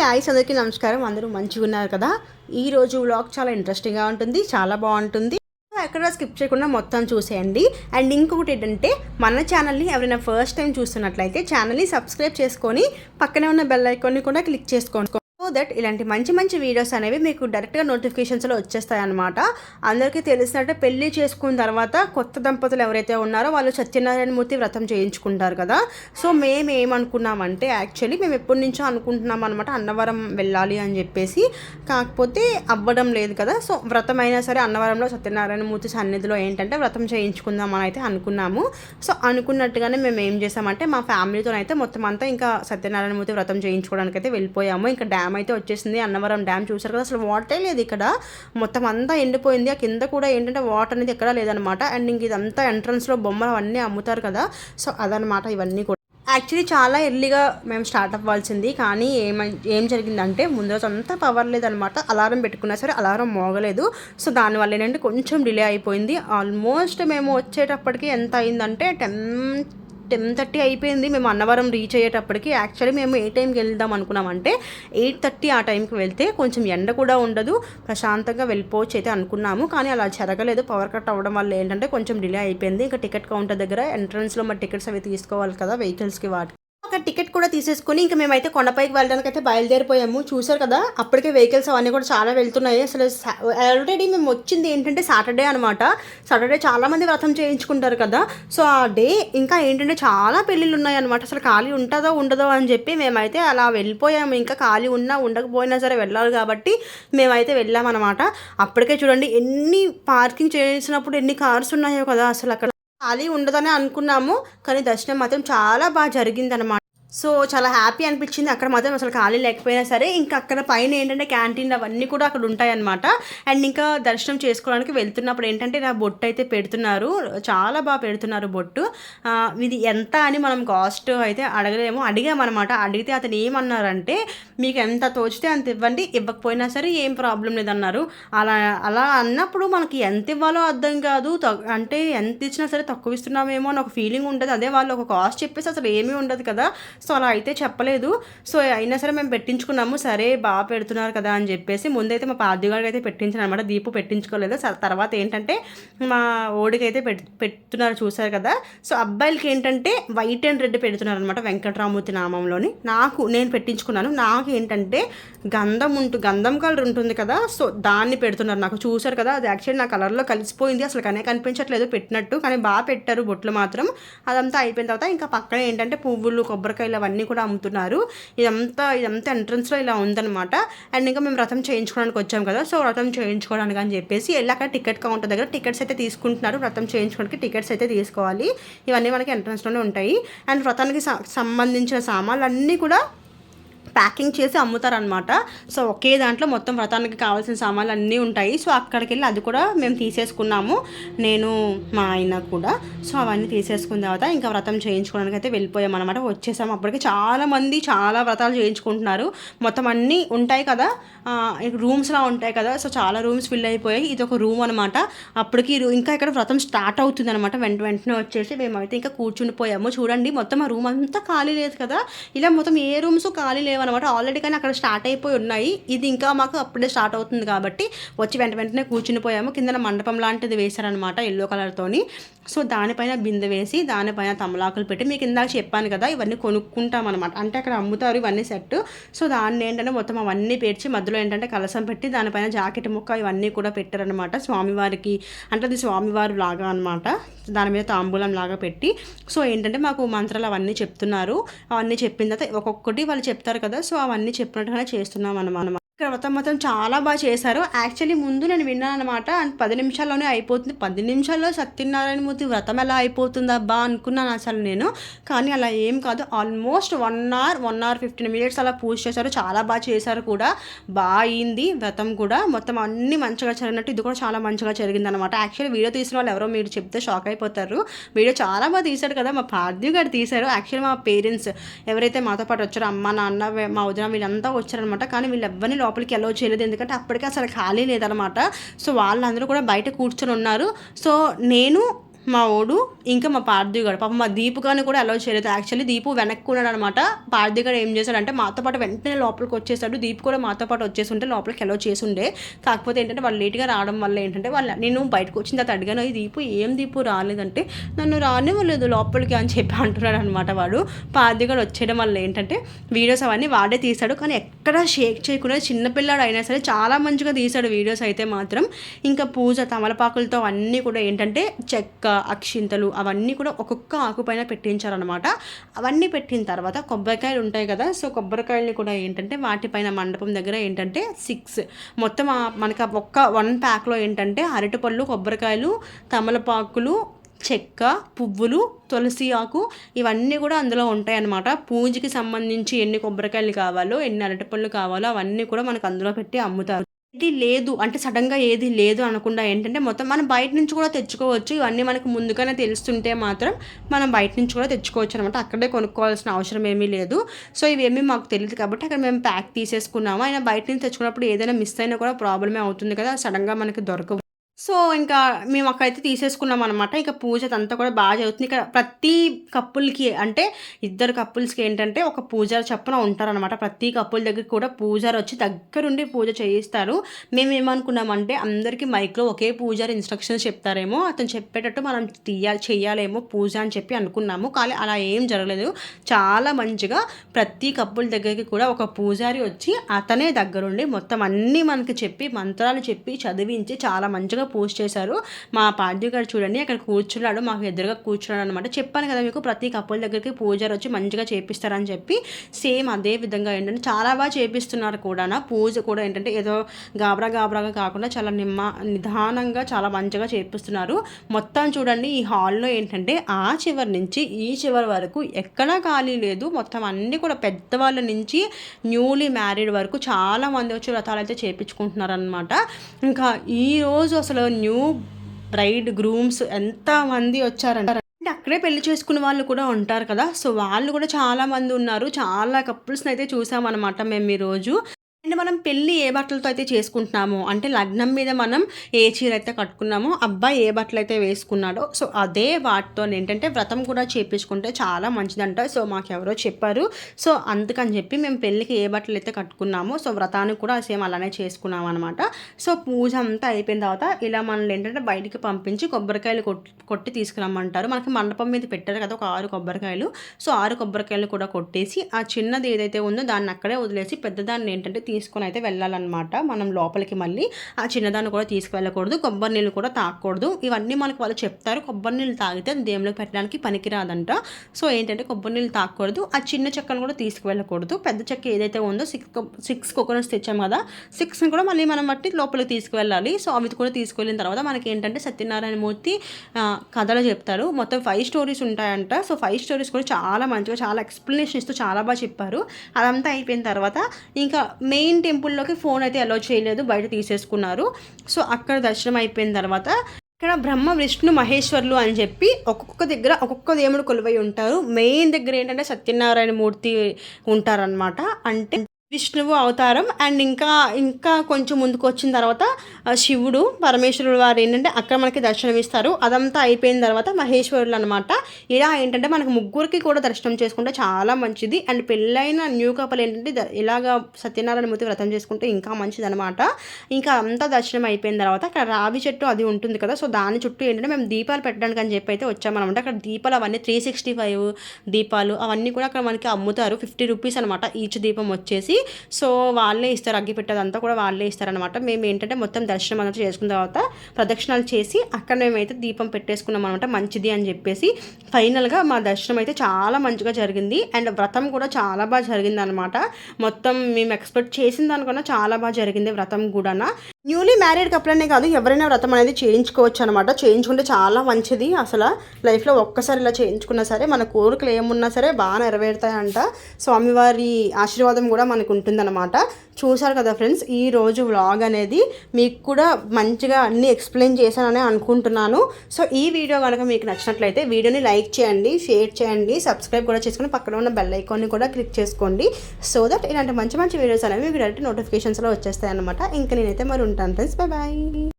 Guys అందరికీ నమస్కారం. అందరూ మంచిగా ఉన్నారు కదా? ఈ రోజు వ్లాగ్ చాలా ఇంట్రెస్టింగ్గా ఉంటుంది చాలా బాగుంటుంది. ఎక్కడ స్కిప్ చేయకుండా మొత్తం చూసేయండి. అండ్ ఇంకొకటి ఏంటంటే మన ఛానల్ని ఎవరైనా ఫస్ట్ టైం చూస్తున్నట్లయితే ఛానల్ని సబ్స్క్రైబ్ చేసుకొని పక్కనే ఉన్న బెల్ ఐకాన్ని కూడా క్లిక్ చేసుకోండి. సో దట్ ఇలాంటి మంచి మంచి వీడియోస్ అనేవి మీకు డైరెక్ట్గా నోటిఫికేషన్స్లో వచ్చేస్తాయి అనమాట అందరికీ తెలిసినట్టే పెళ్ళి చేసుకున్న తర్వాత కొత్త దంపతులు ఎవరైతే ఉన్నారో వాళ్ళు సత్యనారాయణ మూర్తి వ్రతం చేయించుకుంటారు కదా. సో మేము ఏమనుకున్నామంటే యాక్చువల్లీ మేము ఎప్పటి నుంచో అనుకుంటున్నాం అనమాట అన్నవరం వెళ్ళాలి అని చెప్పేసి. కాకపోతే అవ్వడం లేదు కదా. సో వ్రతం అయినా సరే అన్నవరంలో సత్యనారాయణ మూర్తి సన్నిధిలో ఏంటంటే వ్రతం చేయించుకుందాం అని అయితే అనుకున్నాము. సో అనుకున్నట్టుగానే మేము ఏం చేసామంటే మా ఫ్యామిలీతో అయితే మొత్తం అంతా ఇంకా సత్యనారాయణ మూర్తి వ్రతం చేయించుకోవడానికి అయితే వెళ్ళిపోయాము. ఇంకా డ్యామ్ అయితే వచ్చేసింది. అన్నవరం డ్యామ్ చూసారు కదా. అసలు వాటరే లేదు ఇక్కడ. మొత్తం అంతా ఎండిపోయింది. ఆ కింద కూడా ఏంటంటే వాటర్ అనేది ఎక్కడా లేదనమాట అండ్ ఇంక ఇదంతా ఎంట్రన్స్లో బొమ్మలు అవన్నీ అమ్ముతారు కదా. సో అదనమాట ఇవన్నీ కూడా. యాక్చువల్లీ చాలా ఎర్లీగా మేము స్టార్ట్ అవ్వాల్సింది. కానీ ఏమై ఏం జరిగిందంటే ముందు రోజు అంతా పవర్ లేదనమాట అలారం పెట్టుకున్నా సరే అలారం మోగలేదు. సో దానివల్ల ఏంటంటే కొంచెం డిలే అయిపోయింది. ఆల్మోస్ట్ మేము వచ్చేటప్పటికి ఎంత అయిందంటే టెన్ టెన్ థర్టీ అయిపోయింది. మేము అన్నవరం రీచ్ అయ్యేటప్పటికి. యాక్చువల్లీ మేము ఏ టైంకి వెళ్దాం అనుకున్నామంటే ఎయిట్ థర్టీ ఆ టైంకి వెళ్తే కొంచెం ఎండ కూడా ఉండదు. ప్రశాంతంగా వెళ్ళిపోవచ్చు అయితే అనుకున్నాము. కానీ అలా జరగలేదు. పవర్ కట్ అవ్వడం వల్ల ఏంటంటే కొంచెం డిలే అయిపోయింది. ఇంకా టికెట్ కౌంటర్ దగ్గర ఎంట్రన్స్లో మరి టికెట్స్ అవి తీసుకోవాలి కదా వెహికల్స్కి వాటి ఒక టికెట్ కూడా తీసేసుకుని ఇంకా మేమైతే కొండపైకి వెళ్ళడానికి అయితే బయలుదేరిపోయాము. చూసారు కదా అప్పటికే వెహికల్స్ అవన్నీ కూడా చాలా వెళ్తున్నాయి. అసలు ఆల్రెడీ మేము వచ్చింది ఏంటంటే సాటర్డే అనమాట సాటర్డే చాలా మంది వ్రతం చేయించుకుంటారు కదా. సో ఆ డే ఇంకా ఏంటంటే చాలా పెళ్ళిళ్ళు ఉన్నాయి అనమాట అసలు ఖాళీ ఉంటుందో ఉండదో అని చెప్పి మేమైతే అలా వెళ్ళిపోయాము. ఇంకా ఖాళీ ఉన్నా ఉండకపోయినా సరే వెళ్ళాలి కాబట్టి మేమైతే వెళ్ళామన్నమాట అప్పటికే చూడండి ఎన్ని పార్కింగ్ చేసినప్పుడు ఎన్ని కార్స్ ఉన్నాయో కదా అసలు అక్కడ. ఖాళీ ఉండదని అనుకున్నాము కానీ దర్శనం మాత్రం చాలా బాగా జరిగిందనమాట సో చాలా హ్యాపీ అనిపించింది. అక్కడ మాత్రం అసలు ఖాళీ లేకపోయినా సరే ఇంకా అక్కడ పైన ఏంటంటే క్యాంటీన్లు అవన్నీ కూడా అక్కడ ఉంటాయన్నమాట. అండ్ ఇంకా దర్శనం చేసుకోవడానికి వెళ్తున్నప్పుడు ఏంటంటే నా బొట్టు అయితే పెడుతున్నారు. చాలా బాగా పెడుతున్నారు బొట్టు. ఇది ఎంత అని మనం కాస్ట్ అయితే అడగలేము. అడిగామన్నమాట అడిగితే అతను ఏమన్నారంటే మీకు ఎంత తోచితే అంత ఇవ్వండి. ఇవ్వకపోయినా సరే ఏం ప్రాబ్లం లేదన్నారు. అలా అలా అన్నప్పుడు మనకి ఎంత ఇవ్వాలో అర్థం కాదు. తగ్- అంటే ఎంత ఇచ్చినా సరే తక్కువ ఇస్తున్నామేమో అని ఒక ఫీలింగ్ ఉంటుంది అదే వాళ్ళు ఒక కాస్ట్ చెప్పేసి అసలు ఏమీ ఉండదు కదా. సో అలా అయితే చెప్పలేదు. సో అయినా సరే మేము పెట్టించుకున్నాము. సరే బాగా పెడుతున్నారు కదా అని చెప్పేసి ముందైతే మా పాద్యగాడికి అయితే పెట్టించాను అనమాట దీపు పెట్టించుకోలేదు. తర్వాత ఏంటంటే మా ఓడికి అయితే పెట్ పెడుతున్నారు చూసారు కదా. సో అబ్బాయిలకి ఏంటంటే వైట్ అండ్ రెడ్ పెడుతున్నారు అనమాట వెంకటరామూర్తి నామంలోని. నాకు నేను పెట్టించుకున్నాను. నాకు ఏంటంటే గంధం ఉంటు గంధం కలర్ ఉంటుంది కదా. సో దాన్ని పెడుతున్నారు నాకు. చూసారు కదా? అది యాక్చువల్లీ నా కలర్లో కలిసిపోయింది. అసలు కానీ కనిపించట్లేదు. పెట్టినట్టు. కానీ బాగా పెట్టారు బొట్లు మాత్రం. అదంతా అయిపోయిన తర్వాత ఇంకా పక్కన ఏంటంటే పువ్వులు కొబ్బరికాయలు అవన్నీ కూడా అమ్ముతున్నారు. ఇదంతా ఇదంతా ఎంట్రన్స్లో ఇలా ఉందన్నమాట. అండ్ ఇంకా మేము రథం చేయించుకోవడానికి వచ్చాం కదా సో వ్రతం చేయించుకోవడానికి అని చెప్పేసి వెళ్ళాక టికెట్ కౌంటర్ దగ్గర టికెట్స్ అయితే తీసుకుంటున్నారు. వ్రతం చేయించుకోవడానికి టికెట్స్ అయితే తీసుకోవాలి. ఇవన్నీ మనకి ఎంట్రన్స్లోనే ఉంటాయి. అండ్ వ్రతానికి సంబంధించిన సామాన్లు అన్నీ కూడా ప్యాకింగ్ చేసి అమ్ముతారనమాట సో ఒకే దాంట్లో మొత్తం వ్రతానికి కావాల్సిన సామాన్లు అన్నీ ఉంటాయి. సో అక్కడికి వెళ్ళి అది కూడా మేము తీసేసుకున్నాము. నేను మా ఆయన కూడా. సో అవన్నీ తీసేసుకున్న తర్వాత ఇంకా వ్రతం చేయించుకోవడానికి అయితే వెళ్ళిపోయాం అనమాట వచ్చేసాము అప్పటికి. చాలామంది చాలా వ్రతాలు చేయించుకుంటున్నారు. మొత్తం అన్నీ ఉంటాయి కదా. రూమ్స్లా ఉంటాయి కదా. సో చాలా రూమ్స్ ఫిల్ అయిపోయాయి. ఇది ఒక రూమ్ అనమాట అప్పటికి ఇంకా ఇక్కడ వ్రతం స్టార్ట్ అవుతుంది అనమాట వెంట వెంటనే వచ్చేసి మేమైతే ఇంకా కూర్చుండిపోయాము. చూడండి మొత్తం ఆ రూమ్ అంతా ఖాళీ లేదు కదా. ఇలా మొత్తం ఏ రూమ్స్ ఖాళీ లేదు లేవన్నమాట ఆల్రెడీ కానీ అక్కడ స్టార్ట్ అయిపోయి ఉన్నాయి. ఇది ఇంకా మాకు అప్పుడే స్టార్ట్ అవుతుంది కాబట్టి వచ్చి వెంట వెంటనే కూర్చునిపోయాము కింద మండపం లాంటిది వేశారనమాట ఎల్లో కలర్తోని సో దానిపైన బిందె వేసి దానిపైన తమలాకులు పెట్టి మీకు ఇందాక చెప్పాను కదా ఇవన్నీ కొనుక్కుంటాం అనమాట అంటే అక్కడ అమ్ముతారు ఇవన్నీ సెట్ సో దాన్ని ఏంటంటే మొత్తం అవన్నీ పేర్చి మధ్యలో ఏంటంటే కలసం పెట్టి దానిపైన జాకెట్ ముక్క ఇవన్నీ కూడా పెట్టారనమాట స్వామివారికి. అంటే అది స్వామివారి లాగా అనమాట దాని మీద తాంబూలం లాగా పెట్టి. సో ఏంటంటే మాకు మంత్రాలు అవన్నీ చెప్తున్నారు. అవన్నీ చెప్పిన తర్వాత ఒక్కొక్కటి వాళ్ళు చెప్తారు కదా. సో అవన్నీ చెప్పినట్టుగానే చేస్తున్నాం అనమాట ఇక్కడ వ్రతం మొత్తం చాలా బాగా చేశారు. యాక్చువల్లీ ముందు నేను విన్నాను అనమాట పది నిమిషాల్లోనే అయిపోతుంది. పది నిమిషాల్లో సత్యనారాయణ మూర్తి వ్రతం ఎలా అయిపోతుందా బా అనుకున్నాను అసలు నేను. కానీ అలా ఏం కాదు. Almost one hour one hour fifteen minutes అలా పూజ చేశారు. చాలా బాగా చేశారు కూడా. బాగా అయింది వ్రతం కూడా. మొత్తం అన్ని మంచిగా జరిగినట్టు ఇది కూడా చాలా మంచిగా జరిగింది అనమాట యాక్చువల్లీ వీడియో తీసిన వాళ్ళు ఎవరో మీరు చెప్తే షాక్ అయిపోతారు. వీడియో చాలా బాగా తీశాడు కదా. మా పార్థివ్ గారు తీశారు. యాక్చువల్లీ మా పేరెంట్స్ ఎవరైతే మాతో పాటు వచ్చారో అమ్మ నాన్న వే- మా వదిన వీళ్ళంతా వచ్చారనమాట కానీ వీళ్ళు ఎవరిని లోపలికి అలో చేయలేదు. ఎందుకంటే అప్పటికే అసలు ఖాళీ లేదనమాట. సో వాళ్ళందరూ కూడా బయట కూర్చొని ఉన్నారు. సో నేను మా ఓడు ఇంకా మా పార్థివ్ గారు పాప మా దీపు గారిని కూడా అలౌ చేయలేదు. యాక్చువల్లీ దీపు వెనక్కి ఉన్నాడు అనమాట పార్థివ్ గారు ఏం చేశాడంటే మాతో పాటు వెంటనే లోపలికి వచ్చేసాడు. దీపు కూడా మాతో పాటు వచ్చేసి ఉంటే లోపలికి అలౌ చేసి ఉండే కాకపోతే ఏంటంటే వాళ్ళు లేట్గా రావడం వల్ల ఏంటంటే వాళ్ళు నేను బయటకు వచ్చిన తర్వాత అడిగాను ఈ దీపు ఏం దీపు రాలేదంటే నన్ను రానివ్వలేదు లోపలికి అని చెప్పి అంటున్నాడు అనమాట వాడు. పార్థివ్ గారు వచ్చేయడం వల్ల ఏంటంటే వీడియోస్ అవన్నీ వాడే తీశాడు. కానీ ఎక్కడా షేక్ చేయకుండా చిన్నపిల్లాడు అయినా సరే చాలా మంచిగా తీశాడు వీడియోస్ అయితే మాత్రం. ఇంకా పూజ తమలపాకులతో అన్నీ కూడా ఏంటంటే చెక్క అక్షింతలు అవన్నీ కూడా ఒక్కొక్క ఆకుపైన పెట్టించారనమాట అవన్నీ పెట్టిన తర్వాత కొబ్బరికాయలు ఉంటాయి కదా సో కొబ్బరికాయలని కూడా ఏంటంటే వాటిపైన మండపం దగ్గర ఏంటంటే సిక్స్. మొత్తం మనకి ఒక్క వన్ ప్యాక్లో ఏంటంటే అరటిపళ్ళు కొబ్బరికాయలు తమలపాకులు చెక్క పువ్వులు తులసి ఆకు ఇవన్నీ కూడా అందులో ఉంటాయన్నమాట. పూజకి సంబంధించి ఎన్ని కొబ్బరికాయలు కావాలో ఎన్ని అరటిపళ్ళు కావాలో అవన్నీ కూడా మనకు అందులో పెట్టి అమ్ముతారు. ఏది లేదు అంటే సడన్గా ఏది లేదు అనకుండా ఏంటంటే మొత్తం మనం బయట నుంచి కూడా తెచ్చుకోవచ్చు. ఇవన్నీ మనకు ముందుగానే తెలుస్తుంటే మాత్రం మనం బయట నుంచి కూడా తెచ్చుకోవచ్చు అనమాట అక్కడే కొనుక్కోవాల్సిన అవసరం ఏమీ లేదు. సో ఇవేమీ మాకు తెలియదు కాబట్టి అక్కడ మేము ప్యాక్ తీసేసుకున్నాము. అయినా బయట నుంచి తెచ్చుకున్నప్పుడు ఏదైనా మిస్ అయినా కూడా ప్రాబ్లమే అవుతుంది కదా. సడన్గా మనకి దొరకవు. సో ఇంకా మేము అక్కడైతే తీసేసుకున్నాం అనమాట ఇక పూజ అంతా కూడా బాగా జరుగుతుంది. ఇక్కడ ప్రతి కప్పుల్కి అంటే ఇద్దరు కప్పుల్స్కి ఏంటంటే ఒక పూజారి చప్పున ఉంటారనమాట ప్రతి కప్పుల దగ్గర కూడా పూజారి వచ్చి దగ్గరుండి పూజ చేయిస్తారు. మేము ఏమనుకున్నామంటే అందరికీ మైక్లో ఒకే పూజారి ఇన్స్ట్రక్షన్స్ చెప్తారేమో అతను చెప్పేటట్టు మనం తీయాలి చేయాలేమో పూజ అని చెప్పి అనుకున్నాము. కానీ అలా ఏం జరగలేదు. చాలా మంచిగా ప్రతి కప్పుల దగ్గరికి కూడా ఒక పూజారి వచ్చి అతనే దగ్గరుండి మొత్తం అన్నీ మనకి చెప్పి మంత్రాలు చెప్పి చదివించి చాలా మంచిగా పోస్ట్ చేశారు. మా పార్థివ్ గారు చూడండి అక్కడ కూర్చున్నాడు. మాకు ఎదురుగా కూర్చున్నాడు అనమాట చెప్పాను కదా మీకు ప్రతి కప్పుల దగ్గరికి పూజారు వచ్చి మంచిగా చేపిస్తారని చెప్పి. సేమ్ అదే విధంగా ఏంటంటే చాలా బాగా చేపిస్తున్నారు కూడా పూజ కూడా ఏంటంటే ఏదో గాబరా గాబరాగా కాకుండా చాలా నిమ్మ నిదానంగా చాలా మంచిగా చేపిస్తున్నారు. మొత్తం చూడండి ఈ హాల్లో ఏంటంటే ఆ చివరి నుంచి ఈ చివరి వరకు ఎక్కడా ఖాళీ లేదు. మొత్తం అన్నీ కూడా పెద్దవాళ్ళ నుంచి న్యూలీ మ్యారీడ్ వరకు చాలా మంది వచ్చి వ్రతాలు అయితే చేపించుకుంటున్నారనమాట ఇంకా ఈరోజు అసలు అసలు న్యూ బ్రైడ్ గ్రూమ్స్ ఎంతమంది వచ్చారంటారు అంటే అక్కడే పెళ్ళి చేసుకున్న వాళ్ళు కూడా ఉంటారు కదా. సో వాళ్ళు కూడా చాలా మంది ఉన్నారు. చాలా కపుల్స్ని అయితే చూసామన్నమాట మేము ఈరోజు. అండ్ మనం పెళ్ళి ఏ బట్టలతో అయితే చేసుకుంటున్నామో అంటే లగ్నం మీద మనం ఏ చీర అయితే కట్టుకున్నామో అబ్బాయి ఏ బట్టలు అయితే వేసుకున్నాడో సో అదే వాటితో ఏంటంటే వ్రతం కూడా చేపించుకుంటే చాలా మంచిదంట. సో మాకు ఎవరో చెప్పారు. సో అందుకని చెప్పి మేము పెళ్ళికి ఏ బట్టలు అయితే కట్టుకున్నామో సో వ్రతానికి కూడా సేమ్ అలానే చేసుకున్నాం అనమాట సో పూజ అంతా అయిపోయిన తర్వాత ఇలా మనల్ని ఏంటంటే బయటికి పంపించి కొబ్బరికాయలు కొట్టి కొట్టి తీసుకురమ్మంటారు. మనకి మండపం మీద పెట్టారు కదా ఒక ఆరు కొబ్బరికాయలు. సో ఆరు కొబ్బరికాయలు కూడా కొట్టేసి ఆ చిన్నది ఏదైతే ఉందో దాన్ని అక్కడే వదిలేసి పెద్దదాన్ని ఏంటంటే తీసుకొని అయితే వెళ్ళాలన్నమాట. మనం లోపలికి మళ్ళీ ఆ చిన్నదాన్ని కూడా తీసుకువెళ్ళకూడదు కొబ్బరి నీళ్ళు కూడా తాగకూడదు ఇవన్నీ మనకు వాళ్ళు చెప్తారు. కొబ్బరి నీళ్ళు తాగితే దేవుళ్ళకి పెట్టడానికి పనికిరాదంట. సో ఏంటంటే కొబ్బరి నీళ్ళు తాగకూడదు ఆ చిన్న చెక్కను కూడా తీసుకువెళ్ళకూడదు. పెద్ద చెక్క ఏదైతే ఉందో సిక్స్ సిక్స్ కోకోనట్స్ తెచ్చాం కదా సిక్స్ని కూడా మళ్ళీ మనం బట్టి లోపలికి తీసుకువెళ్ళాలి. సో అవి కూడా తీసుకువెళ్ళిన తర్వాత మనకి ఏంటంటే సత్యనారాయణ మూర్తి కథలు చెప్తారు. మొత్తం ఫైవ్ స్టోరీస్ ఉంటాయంట. సో ఫైవ్ స్టోరీస్ కూడా చాలా మంచిగా చాలా ఎక్స్ప్లెనేషన్ ఇస్తూ చాలా బాగా చెప్పారు. అదంతా అయిపోయిన తర్వాత ఇంకా మెయిన్ మెయిన్ టెంపుల్లోకి ఫోన్ అయితే అలో చేయలేదు బయట తీసేసుకున్నారు. సో అక్కడ దర్శనం అయిపోయిన తర్వాత ఇక్కడ బ్రహ్మ విష్ణు మహేశ్వర్లు అని చెప్పి ఒక్కొక్క దగ్గర ఒక్కొక్క దేవుడు కొలువై ఉంటారు. మెయిన్ దగ్గర ఏంటంటే సత్యనారాయణ మూర్తి ఉంటారనమాట అంటే విష్ణువు అవతారం అండ్ ఇంకా ఇంకా కొంచెం ముందుకు వచ్చిన తర్వాత శివుడు పరమేశ్వరుడు వారు ఏంటంటే అక్కడ మనకి దర్శనం ఇస్తారు. అదంతా అయిపోయిన తర్వాత మహేశ్వరులు అనమాట ఇలా ఏంటంటే మనకు ముగ్గురికి కూడా దర్శనం చేసుకుంటే చాలా మంచిది. అండ్ పెళ్ళైన న్యూ కపల్ ఏంటంటే ఇలాగ సత్యనారాయణ మూర్తి వ్రతం చేసుకుంటే ఇంకా మంచిది అనమాట ఇంకా అంతా దర్శనం అయిపోయిన తర్వాత అక్కడ రావి చెట్టు అది ఉంటుంది కదా సో దాని చుట్టూ ఏంటంటే మేము దీపాలు పెట్టడానికి అని చెప్పి అయితే వచ్చామనమాట అక్కడ దీపాలు అవన్నీ త్రీ సిక్స్టీ ఫైవ్ దీపాలు అవన్నీ కూడా అక్కడ మనకి అమ్ముతారు. ఫిఫ్టీ రూపీస్ అనమాట ఈచ్ దీపం వచ్చేసి. సో వాళ్ళే ఇస్తారు అగ్గిపెట్టేదంతా కూడా వాళ్ళే ఇస్తారనమాట మేము ఏంటంటే మొత్తం దర్శనం అంతా చేసుకున్న తర్వాత ప్రదక్షిణాలు చేసి అక్కడ మేమైతే దీపం పెట్టేసుకున్నాం అనమాట మంచిది అని చెప్పేసి. ఫైనల్గా మా దర్శనం అయితే చాలా మంచిగా జరిగింది. అండ్ వ్రతం కూడా చాలా బాగా జరిగింది అనమాట మొత్తం మేము ఎక్స్పెక్ట్ చేసిన దానికన్నా చాలా బాగా జరిగింది వ్రతం కూడా న్యూలీ మ్యారీడ్ కప్పులనే కాదు ఎవరైనా వ్రతం అనేది చేయించుకోవచ్చు అనమాట చేయించుకుంటే చాలా మంచిది. అసలు లైఫ్లో ఒక్కసారి ఇలా చేయించుకున్నా సరే మన కోరికలు ఏమున్నా సరే బాగా నెరవేరుతాయంట. స్వామివారి ఆశీర్వాదం కూడా మనకు ఉంటుందన్నమాట. చూశారు కదా ఫ్రెండ్స్ ఈ రోజు వ్లాగ్ అనేది మీకు కూడా మంచిగా అన్నీ ఎక్స్ప్లెయిన్ చేశానని అనుకుంటున్నాను. సో ఈ వీడియో కనుక మీకు నచ్చినట్లయితే వీడియోని లైక్ చేయండి షేర్ చేయండి సబ్స్క్రైబ్ కూడా చేసుకుని పక్కన ఉన్న బెల్ ఐకాన్ని కూడా క్లిక్ చేసుకోండి. సో దట్ ఇలాంటి మంచి మంచి వీడియోస్ అనేవి మీకు డైరెక్ట్ నోటిఫికేషన్స్లో వచ్చేస్తాయి అనమాట ఇంకా నేనైతే మరి ఉంటాను ఫ్రెండ్స్ బాయ్ బాయ్